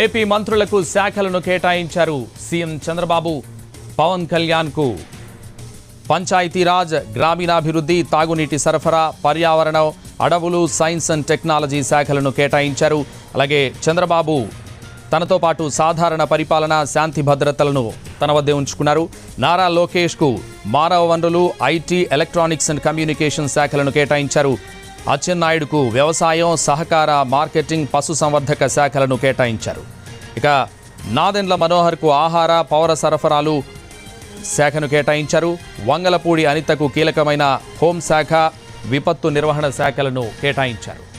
AP మంత్రులకు శాఖలను కేటాయించారు సీఎం చంద్రబాబు. పవన్ కళ్యాణ్కు పంచాయతీరాజ్ గ్రామీణాభివృద్ధి తాగునీటి సరఫరా పర్యావరణం అడవులు సైన్స్ అండ్ టెక్నాలజీ శాఖలను కేటాయించారు. అలాగే చంద్రబాబు తనతో పాటు సాధారణ పరిపాలన శాంతి భద్రతలను తన వద్దే ఉంచుకున్నారు. నారా లోకేష్కు మానవ వనరులు ఐటీ ఎలక్ట్రానిక్స్ అండ్ కమ్యూనికేషన్ శాఖలను కేటాయించారు. అచ్చెన్నాయుడుకు వ్యవసాయం సహకార మార్కెటింగ్ పశుసంవర్ధక శాఖలను కేటాయించారు. ఇక నాదెండ్ల మనోహర్కు ఆహార పౌర సరఫరాలు శాఖను కేటాయించారు. వంగలపూడి అనితకు కీలకమైన హోంశాఖ విపత్తు నిర్వహణ శాఖలను కేటాయించారు.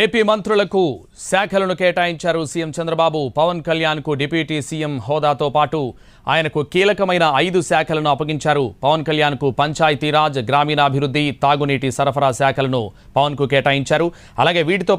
ఏపీ మంత్రులకు శాఖలను కేటాయించారు సీఎం చంద్రబాబు. పవన్ కళ్యాణ్కు డిప్యూటీ సీఎం హోదాతో పాటు ఆయనకు కీలకమైన ఐదు శాఖలను అప్పగించారు. పవన్ కళ్యాణ్కు పంచాయతీరాజ్ గ్రామీణాభివృద్ధి తాగునీటి సరఫరా శాఖలను పవన్కు కేటాయించారు. అలాగే వీటితో